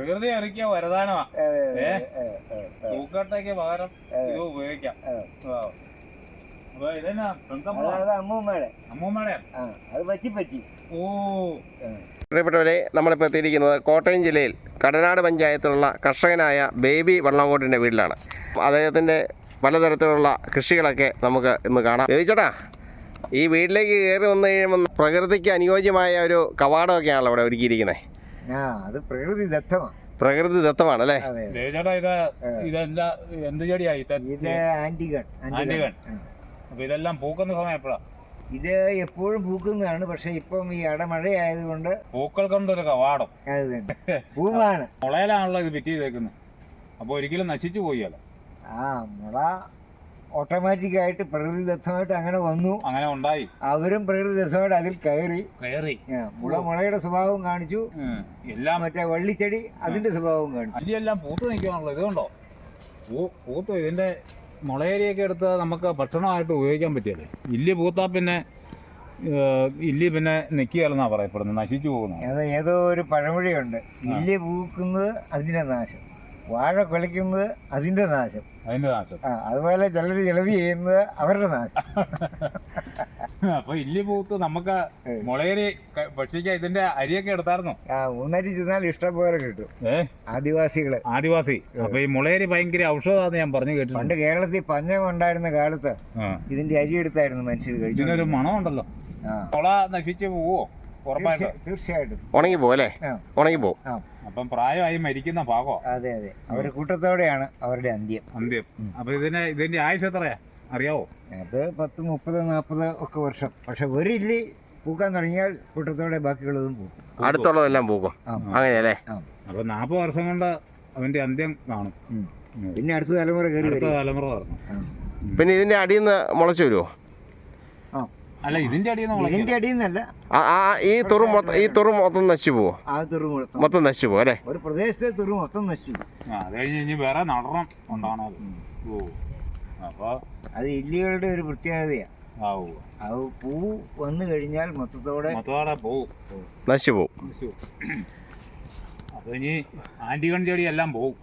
പ്രകൃതി ഇറക്കിയ വരദാനമാ. പൂക്കട്ടയ്ക്ക് പകരം. ഇത് ഉപയോഗിക്കാം. അപ്പൊ ഇതെന്നാ? പെങ്കമ്പള അമ്മൂമ്മയുടെ. അമ്മൂമ്മയുടെ? അത് പറ്റി പറ്റി ഓ പ്രിയപ്പെട്ടവരെ നമ്മളിപ്പോൾ എത്തിയിരിക്കുന്നത് കോട്ടയം ജില്ലയിൽ കടനാട് പഞ്ചായത്തിലുള്ള കർഷകനായ ബേബി വള്ളങ്കോട്ടിന്റെ വീട്ടിലാണ്. അദ്ദേഹത്തിന്റെ പലതരത്തിലുള്ള കൃഷികളൊക്കെ നമുക്ക് ഇന്ന് കാണാം. ചോദിച്ചേട്ടാ ഈ വീട്ടിലേക്ക് കയറി വന്നു കഴിയുമ്പോൾ പ്രകൃതിക്ക് അനുയോജ്യമായ ഒരു കവാടമൊക്കെയാണല്ലോ ഇവിടെ ഒരുക്കിയിരിക്കുന്നത്. ആ അത് പ്രകൃതി ദത്തമാണ് പ്രകൃതി ദത്തമാണ് അല്ലേ? ദേവചേട്ടാ ഇത് ഇതെന്താ എന്ത് ചെടിയാ ഇത് ആന്റിഗൺ ആന്റിഗൺ. അപ്പൊ ഇതെല്ലാം പൂക്കുന്ന സമയം എപ്പോഴാ? ഇത് എപ്പോഴും പൂക്കുന്നതാണ് പക്ഷെ ഇപ്പം ഈ അടമഴയായതുകൊണ്ട് പൂക്കൾ കൊണ്ടൊരു കവാടം. അത് തന്നെ. പൂവാണ്. മുളയിലാണല്ലോ ഇത് വിറ്റ് ചെയ്തേക്കുന്നത്. അപ്പൊ ഒരിക്കലും നശിച്ചു പോയല്ല ആ മുള ഓട്ടോമാറ്റിക് ആയിട്ട് പ്രകൃതിദത്തമായിട്ട് അങ്ങനെ വന്നു. അങ്ങനെ ഉണ്ടായി. അവരും പ്രകൃതിദത്തമായിട്ട് അതിൽ കയറി. കയറി. മുള മുളയുടെ സ്വഭാവം കാണിച്ചു. എല്ലാം മറ്റേ വള്ളിച്ചെടി അതിന്റെ സ്വഭാവം കാണിച്ചു. ഇതെല്ലാം പൂത്ത് നിൽക്കുകയാണല്ലോ ഇതുകൊണ്ടോ? കണ്ടോ പൂ പൂത്ത് ഇതിന്റെ മുളയരിയൊക്കെ എടുത്ത് നമുക്ക് ഭക്ഷണമായിട്ട് ഉപയോഗിക്കാൻ പറ്റിയല്ലേ ഇല്ലി പൂത്താ പിന്നെ ഇല്ലി പിന്നെ നിൽക്കുകയല്ലെന്നാ പറയപ്പെടുന്നത് നശിച്ചു പോകുന്നത്. അത് ഏതോ ഒരു പഴമൊഴിയുണ്ട്. ഇല്ലി പൂക്കുന്നത് അതിന്റെ നാശം. വാഴ കൊലയ്ക്കുന്നത് അതിന്റെ നാശം. അതിന്റെ നാശം. ആ അതുപോലെ ചിലർ ചിലവ് ചെയ്യുന്നത് അവരുടെ നാശം. അപ്പൊ ഇല്ലി പൂത്ത് നമുക്ക് മുളയരി ക- ഇതിന്റെ അരിയൊക്കെ എടുത്തായിരുന്നു. ആ മൂന്നരി ചെന്നാൽ ഇഷ്ടം പോലെ കിട്ടും. ഏ? ആദിവാസികൾ. ആദിവാസി. അപ്പൊ ഈ മുളയരി ഭയങ്കര ഔഷധമാണെന്ന് ഞാൻ പറഞ്ഞു കേട്ടു പണ്ട് കേരളത്തിൽ പഞ്ഞം ഉണ്ടായിരുന്ന കാലത്ത് ഇതിന്റെ അരി എടുത്തായിരുന്നു മനുഷ്യർ കഴിച്ചു ഇതിനൊരു മണമുണ്ടല്ലോ. ആ. മുള നശിച്ചു പോവോ ഉറപ്പായിട്ട്. തീർച്ച- തീർച്ചയായിട്ടും. ഉണങ്ങി പോലെ ഉണങ്ങി പോവും ആ. അപ്പം പ്രായമായി മരിക്കുന്ന ഭാഗോ അതെ അതെ. അവർ കൂട്ടത്തോടെയാണ് അവരുടെ അന്ത്യം. അന്ത്യം. അപ്പൊ ഇതിന് ഇതിന്റെ ആയുസ് എത്രയാ? അറിയാവോ? അത് പത്ത് മുപ്പത് നാൽപ്പത് ഒക്കെ വർഷം. പക്ഷെ ഒരു ഇല്ലി പൂക്കാൻ തുടങ്ങിയാൽ കൂട്ടത്തോടെ ബാക്കിയുള്ളതും പൂക്കും. അടുത്തുള്ളതെല്ലാം പൂക്കും. അങ്ങനെയല്ലേ? അപ്പൊ നാൽപ്പത് വർഷം കൊണ്ട് അവന്റെ അന്ത്യം കാണും. പിന്നെ അടുത്ത തലമുറ കയറി അടുത്ത തലമുറ പിന്നെ ഇതിന്റെ അടിയിൽ നിന്ന് മുളച്ചു വരുമോ? ആ. അല്ല ഇതിന്റെ അടിയിൽ ഇതിന്റെ അടിയിൽ നിന്നല്ല. ആ ആ ഈ തുറു മൊത്തം ഈ തുറു മൊത്തം നശിച്ചു പോവോ? ആ തുറു മൊത്തം. മൊത്തം നശിച്ചു പോവും അല്ലേ? ഒരു പ്രദേശത്തെ തുറു മൊത്തം നശിച്ചു അത് കഴിഞ്ഞ് വേറെ നടണം ഉണ്ടാണോ അത്. ഓ അപ്പോൾ അത് ഇല്ലികളുടെ ഒരു പ്രത്യേകതയാണ് ആ ഓ അത് പൂ വന്നു കഴിഞ്ഞാൽ മൊത്തത്തോടെ മൊത്തത്തോടെ പോവും. നശിച്ചു പോവും. അപ്പൊ ഇനി ആന്റിഗൺ ചെടി എല്ലാം പോകും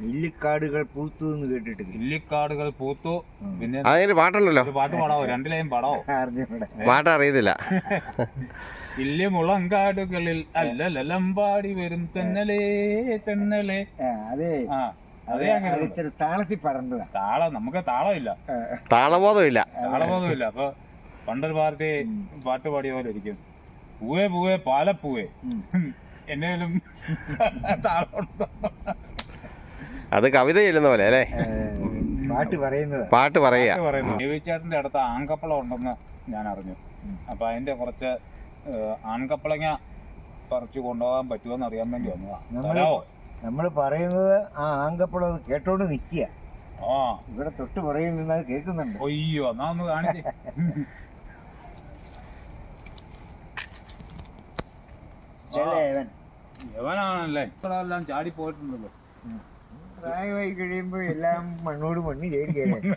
മില്ലിക്കാടുകൾ പൂത്തു എന്ന് കേട്ടിട്ട്. മില്ലിക്കാടുകൾ പൂത്തു. പിന്നെ അതിന് പാട്ടുണ്ടല്ലോ. പാട്ട് പാടാവോ? രണ്ടിലെയും പാടാവോ? പാട്ട് അറിയത്തില്ല. ഇല്ലി മുളങ്കാടുകളിൽ അല്ലലമ്പാടി വരും തെന്നലേ തെന്നലേ. അതെ. അതെ അങ്ങനെ താളത്തിൽ പറഞ്ഞതാ താളം നമുക്ക് താളമില്ല. താളബോധമില്ല. താളബോധമില്ല. അപ്പൊ പണ്ടൊരു പാർട്ടി പാട്ട് പാടിയ പോലെ ഇരിക്കും. പൂവേ പൂവേ പാലപ്പൂവേ. എന്നേലും അത് കവിത ചെല്ലുന്ന പോലെ അല്ലേ? പാട്ട് പറയുന്നത്. പാട്ട് പറയാ ദേവിച്ചേട്ടന്റെ അടുത്ത് ആൺകപ്പളം ഉണ്ടെന്ന് ഞാൻ അറിഞ്ഞു. അപ്പൊ അതിന്റെ കുറച്ച് ആൺകപ്പളങ്ങ പറിച്ചു കൊണ്ടുപോകാൻ പറ്റുമോന്ന് അറിയാൻ വേണ്ടി വന്നതാ. നമ്മൾ നമ്മൾ പറയുന്നത് ആ ആങ്കപ്പളം അത് കേട്ടോണ്ട് നിൽക്കുക. ആ. ഇവിടെ തൊട്ട് പറയുന്നത് അത് കേൾക്കുന്നുണ്ട്. അയ്യോ എന്നാ ഒന്ന് കാണിച്ചേ. യവനാണല്ലേ ചാടി പോയിട്ടുണ്ടല്ലോ. പ്രായമായി എല്ലാം മണ്ണോട് മണ്ണി ചേരുകയാണ്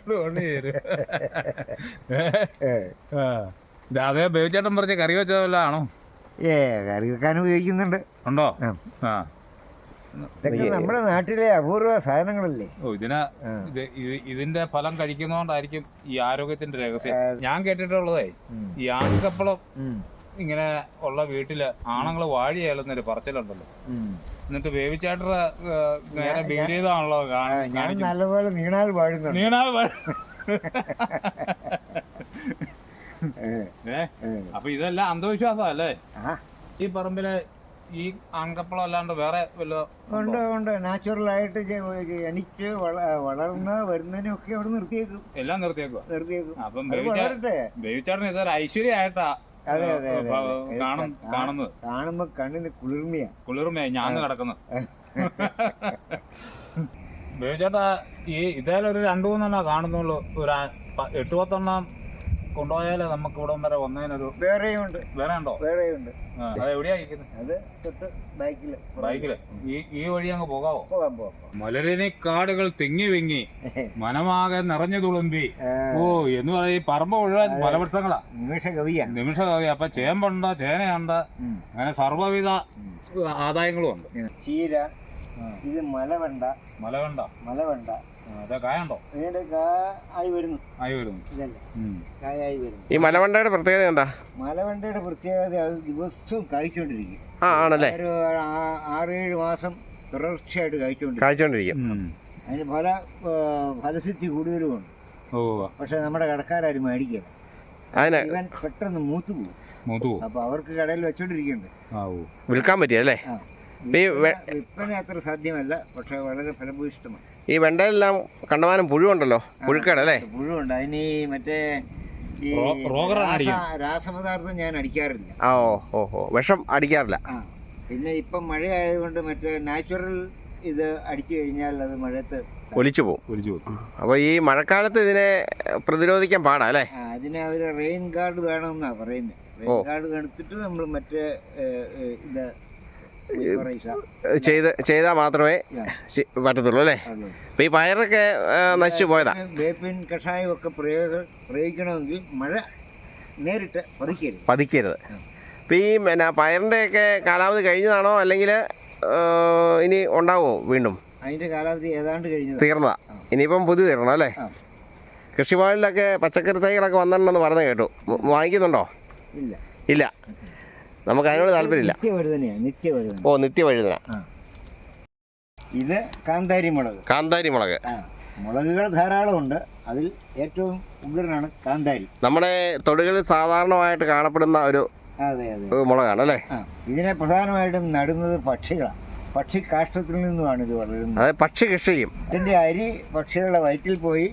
അതേ ബേബിച്ചേട്ടൻ പറഞ്ഞ കറി വെച്ചതല്ല ആണോ? ഏ കറി വെക്കാൻ ഉപയോഗിക്കുന്നുണ്ട്. ഉണ്ടോ? ആ. ഇതൊക്കെ നമ്മുടെ നാട്ടിലെ അപൂർവ സാധനങ്ങളല്ലേ. ഓ ഇതിന് ഇതിന്റെ ഫലം കഴിക്കുന്നോണ്ടായിരിക്കും ഈ ആരോഗ്യത്തിന്റെ രഹസ്യം. ഞാൻ കേട്ടിട്ടുള്ളതേ ഈ ആൺകപ്പളം. ഇങ്ങനെ ഉള്ള വീട്ടിൽ ആണുങ്ങൾ വാഴി ഏലുന്നൊരു പറച്ചിലുണ്ടല്ലോ. എന്നിട്ട് വേവിച്ചേട്ടർ നേരെ ബീഡ് ചെയ്താണല്ലോ ഞാൻ നല്ലപോലെ നീണാൽ വാഴുന്നു നീണാൽ വാഴ-. അപ്പൊ ഇതെല്ലാം അന്ധവിശ്വാസം അല്ലേ? ഈ പറമ്പിൽ ഈ ആൺകപ്പളം അല്ലാണ്ട് വേറെ വല്ല ഉണ്ട്? ഉണ്ട് നാച്ചുറൽ ആയിട്ട് എനിക്ക് വളർന്ന് വരുന്നതിനൊക്കെ അവിടെ നിർത്തിയേക്കും. എല്ലാം നിർത്തിയേക്കും നിർത്തിയേക്കും. അപ്പം ബേബിച്ചേട്ടൻ ഇതൊരു ഐശ്വര്യമായിട്ടാ അതെ അതെ കാണുന്നത്. കാണുമ്പോ കണ്ണിന് കുളിർമയാ. കുളിർമയായി ഞാൻ കിടക്കുന്നത് ബേബിച്ചേട്ടാ ഈ ഇതേലൊരു ഒരു രണ്ടു മൂന്നെണ്ണ കാണുന്നുള്ളൂ. ഒരു എട്ടുപത്തെണ്ണം പ- എട്ട് പത്തെണ്ണം കൊണ്ടുപോയാലേ നമുക്ക് ഇവിടെ വരെ വന്നതിനൊരു വേറെയും ഉണ്ട്. വേറെ ഉണ്ടോ വേറെയും ഉണ്ട്. അത് എവിടെയാ ഇരിക്കുന്നത് അത് തൊട്ട് ബാക്കിൽ. ബൈക്കിൽ? ഈ ഈ വഴി അങ്ങ് പോകാവോ? പോകാം പോകാം മലരിനി കാടുകൾ തിങ്ങി വിങ്ങി മനമാകെ നിറഞ്ഞു തുളുമ്പി. ഓ എന്ന് പറയും ഈ പറമ്പ് മുഴുവൻ ഫലവൃക്ഷങ്ങളാ നിമിഷ കവിയാ നിമിഷ കവി അപ്പൊ ചേമ്പുണ്ട് ചേനയുണ്ട് അങ്ങനെ സർവവിധ. ആദായങ്ങളും ഉണ്ട് ചീര ഇത് മലവെണ്ട. മലവണ്ട. മലവണ്ട. കായുണ്ടോ? ആയി വരുന്നു. ആയി വരുന്നു. കായായി വരുന്നു. ഈ മലവണ്ടയുടെ പ്രത്യേകത എന്താ? മലവണ്ടയുടെ പ്രത്യേകത അത് ദിവസവും കഴിച്ചുകൊണ്ടിരിക്കും ആ ആണല്ലേ? ഒരു ആറേഴ് മാസം തുടർച്ചയായിട്ട് കഴിച്ചുകൊണ്ടിരിക്കും കഴിച്ചോണ്ടിരിക്കും അതിന് പല ആ, ഫലസിദ്ധി കൂടുതലുമുണ്ട്. ഓ. പക്ഷെ നമ്മുടെ കടക്കാരും മേടിക്കുക അതിന് ഇവൻ പെട്ടെന്ന് മൂത്ത് പോകും. മൂത്തു പോകും. അപ്പൊ അവർക്ക് കടയിൽ വെച്ചോണ്ടിരിക്കുന്നുണ്ട് വിൽക്കാൻ പറ്റിയല്ലേ വിൽപ്പന അത്ര സാധ്യമല്ല. പക്ഷെ വളരെ ഫലഭൂയിഷ്ടമാണ്. ഈ വെണ്ടയിലെല്ലാം കണ്ടമാനം പുഴുണ്ടല്ലോ പുഴുക്കേടല്ലേ പുഴുണ്ട് അതിന് മറ്റേ രാസപദാർത്ഥം ഞാൻ അടിക്കാറില്ല. ആ ഓ ഓ ഓ. വിഷം അടിക്കാറില്ല. പിന്നെ ഇപ്പം മഴ ആയതുകൊണ്ട് മറ്റേ നാച്ചുറൽ ഇത് അടിച്ചു കഴിഞ്ഞാൽ അത് മഴയത്ത് ഒലിച്ചു പോകും ഒലിച്ചു പോകും അപ്പോൾ ഈ മഴക്കാലത്ത് ഇതിനെ പ്രതിരോധിക്കാൻ പാടാ അല്ലേ? അതിനെ അവർ റെയിൻ ഗാർഡ് വേണമെന്നാണ് പറയുന്നത് റെയിൻ ഗാർഡ് എടുത്തിട്ട് നമ്മൾ മറ്റേ ഇത് ചെയ്ത് ചെയ്താൽ മാത്രമേ പറ്റത്തുള്ളൂ അല്ലേ? അപ്പം ഈ പയറൊക്കെ നശിച്ചു പോയതാ? വേപ്പിൻ കഷായം ഒക്കെ പ്രയോഗ പ്രയോഗിക്കണമെങ്കിൽ മഴ നേരിട്ട് പതിക്കരുത്. പതിക്കരുത്. അപ്പം ഈ പിന്നെ പയറിന്റെയൊക്കെ കാലാവധി കഴിഞ്ഞതാണോ? അല്ലെങ്കിൽ ഇനി ഉണ്ടാവുമോ വീണ്ടും? അതിന്റെ കാലാവധി ഏതാണ്ട് കഴിഞ്ഞു തീർന്നതാ. ഇനിയിപ്പം പുതിയ തീർന്നോ അല്ലേ. കൃഷിഭവനിലൊക്കെ പച്ചക്കറി തൈകളൊക്കെ വന്നിട്ടുണ്ടെന്ന് പറഞ്ഞു കേട്ടു. വാങ്ങിക്കുന്നുണ്ടോ? ഇല്ല. ഇല്ല. നമുക്ക് അതിനോട് താല്പര്യമില്ല. ഓ നിത്യവഴുതന. ഇത് കാന്താരി മുളക്. കാന്താരി മുളക്. മുളകുകൾ ധാരാളമുണ്ട്. അതിൽ ഏറ്റവും ഉഗ്രനാണ് കാന്താരി. നമ്മുടെ തൊടുകളിൽ സാധാരണമായിട്ട് കാണപ്പെടുന്ന ഒരു മുളകാണ് അല്ലേ? ഇതിനെ പ്രധാനമായിട്ടും നടുന്നത് പക്ഷികളാണ്. പക്ഷി കാഷ്ടത്തിൽ നിന്നുമാണ് ഇത് വളരുന്നത്. പക്ഷി ചെയ്യും. ഇതിന്റെ അരി പക്ഷികളുടെ വയറ്റിൽ പോയി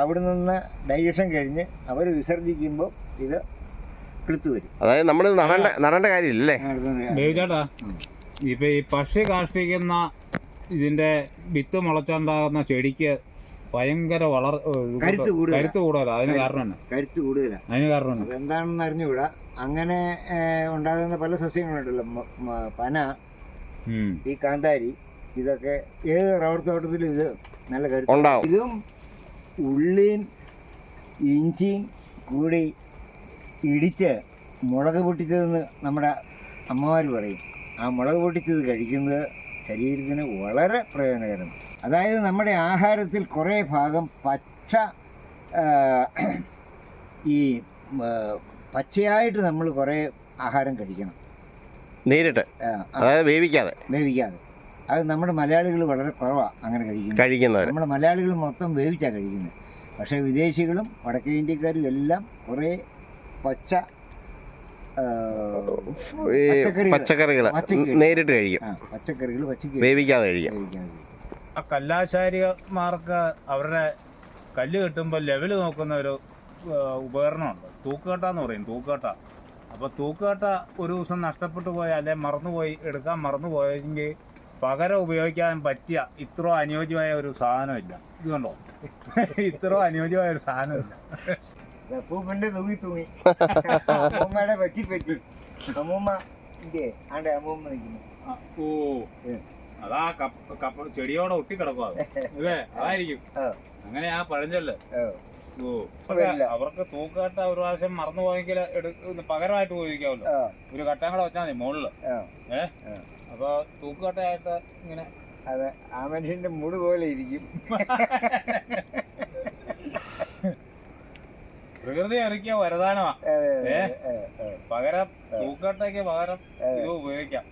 അവിടെ നിന്ന് ഡൈജഷൻ കഴിഞ്ഞ് അവർ വിസർജിക്കുമ്പോൾ ഇത് കിളുത്തു വരും അതായത് നമ്മൾ നടണ്ട നടണ്ട കാര്യമില്ലേ ബേബിചേട്ടാ ഇപ്പൊ ഈ പക്ഷി കാഷ്ടിക്കുന്ന ഇതിന്റെ വിത്ത് മുളച്ചുണ്ടാകുന്ന ചെടിക്ക് ഭയങ്കര വളർ കരുത്ത് കൂടുതലാ. കരുത്ത് കൂടുതലാ. അതിന് കാരണം കരുത്ത് കൂടുതലാണ് അതിന് കാരണം എന്താണെന്ന് അതെന്താണെന്ന് അറിഞ്ഞുകൂടാ. അങ്ങനെ ഉണ്ടാകുന്ന പല സസ്യങ്ങളുണ്ടല്ലോ. മ- മ- പന ഈ കാന്താരി ഇതൊക്കെ ഏത് റബ്ബർ തോട്ടത്തിലും ഇത് നല്ല കരുത്ത്. ഉണ്ടാവും. ഇതും ഉള്ളിയും ഇഞ്ചിയും കൂടി ഇടിച്ച് മുളക് പൊട്ടിച്ചതെന്ന് നമ്മുടെ അമ്മമാർ പറയും. ആ മുളക് പൊട്ടിച്ചത് കഴിക്കുന്നത് ശരീരത്തിന് വളരെ പ്രയോജനകരമാണ്. അതായത് നമ്മുടെ ആഹാരത്തിൽ കുറേ ഭാഗം പച്ച ഈ പച്ചയായിട്ട് നമ്മൾ കുറേ ആഹാരം കഴിക്കണം. നേരിട്ട്. അതായത് വേവിക്കാതെ. വേവിക്കാതെ. അത് നമ്മുടെ മലയാളികൾ വളരെ കുറവാണ് അങ്ങനെ കഴിക്കുന്നത്. കഴിക്കുന്നത് നമ്മുടെ മലയാളികൾ മൊത്തം വേവിച്ചാണ് കഴിക്കുന്നത്. പക്ഷേ വിദേശികളും വടക്കേ ഇന്ത്യക്കാരും എല്ലാം കുറേ പച്ച ഈ പച്ചക്കറികൾ. പച്ചക്കറികൾ പച്ചക്കറി. നേരിട്ട് കഴിക്കും. പച്ചക്കറികൾ പച്ചക്കറി. വേവിക്കാതെ കഴിക്കും. വേവിക്കാതെ കഴിക്കും. ആ കല്ലാശാരിമാർക്ക് അവരുടെ കല്ല് കെട്ടുമ്പോൾ ലെവൽ നോക്കുന്ന ഒരു ഉപകരണമുണ്ട്. തൂക്കുകെട്ടാന്ന് പറയും തൂക്കുകട്ട. അപ്പോൾ തൂക്കുകട്ട ഒരു ദിവസം നഷ്ടപ്പെട്ടു പോയ അല്ലെ മറന്നുപോയി എടുക്കാൻ മറന്നു പോയെങ്കിൽ പകരം ഉപയോഗിക്കാൻ പറ്റിയ ഇത്ര അനുയോജ്യമായ ഒരു സാധനമില്ല. ഇത് കണ്ടോ? ഇത്ര അനുയോജ്യമായ ഒരു സാധനമില്ല. അപ്പൂപ്പന്റെ തൂങ്ങി തൂങ്ങി. അമ്മൂമ്മയുടെ പറ്റി പറ്റി. അമ്മൂമ്മ ഇല്ലേ? ആണ്ടെ അമ്മൂമ്മ നിൽക്കുന്നു. ഓ. അതാ കപ്പ കപ്പ ചെടിയോടെ ഒട്ടിക്കിടക്കും അല്ലേ? അതായിരിക്കും. അങ്ങനെ ആ പഴഞ്ചൊല്ല്. ഓ. അവർക്ക് തൂക്കാട്ട ഒരു പ്രാവശ്യം മറന്നു പോയെങ്കിൽ പകരമായിട്ട് ഉപയോഗിക്കാമല്ലോ. ഒരു കട്ടം കൂടെ വെച്ചാൽ മതി മുകളിൽ. ഏഹ് അപ്പൊ തൂക്കുകട്ടയായിട്ട് ഇങ്ങനെ അതെ. ആ മനുഷ്യന്റെ മൂട് പോലെ ഇരിക്കും. പ്രകൃതി ഇറക്കിയ വരദാനമാ. ഏ? പകരം തൂക്കട്ടയ്ക്ക് പകരം. ഇത് ഉപയോഗിക്കാം.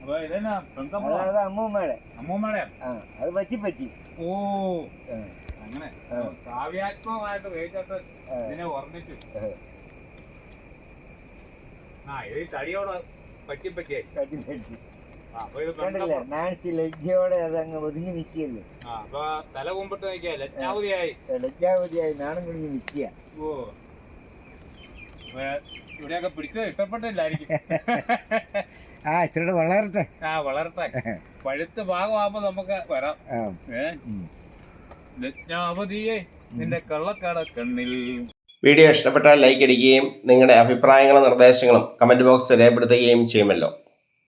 അപ്പൊ ഇതെന്നാ? അമ്മൂമ്മയുടെ. അമ്മൂമ്മയുടെ? അത് പറ്റി പറ്റി. ഓ. അങ്ങനെ. കാവ്യാത്മകമായിട്ട് ഉപയോഗിച്ചത്. ഇതിനെ ഓർമ്മിച്ചു. ആ. ഇത് തടിയോട് പറ്റി പറ്റിയായി. പറ്റി പറ്റി. കണ്ടില്ലേ? നാണിച്ച് ലജ്ജയോടെ അത് അങ്ങ് ഒതുങ്ങി നിൽക്കുകയല്ലേ? ആ അപ്പൊ തല കുമ്പിട്ട് നിൽക്കുക ലജ്ഞാവതിയായി ലജ്ജാവതിയായി നാണം കുഞ്ഞു നിൽക്കുക. ഓ. ഇവിടെയൊക്കെ പിടിച്ചത് ഇഷ്ടപ്പെട്ടില്ലായിരിക്കും. ആ ഇച്ചിരി വളരട്ടെ. ആ വളർത്താൻ പഴുത്ത് ഭാഗമാകുമ്പോ നമുക്ക് വരാം. ലജ്ഞാവതിയെ നിന്റെ കള്ളക്കട കണ്ണിൽ. വീഡിയോ ഇഷ്ടപ്പെട്ടാൽ ലൈക്ക് അടിക്കുകയും നിങ്ങളുടെ അഭിപ്രായങ്ങളും നിർദ്ദേശങ്ങളും കമന്റ് ബോക്സ് രേഖപ്പെടുത്തുകയും ചെയ്യുമല്ലോ.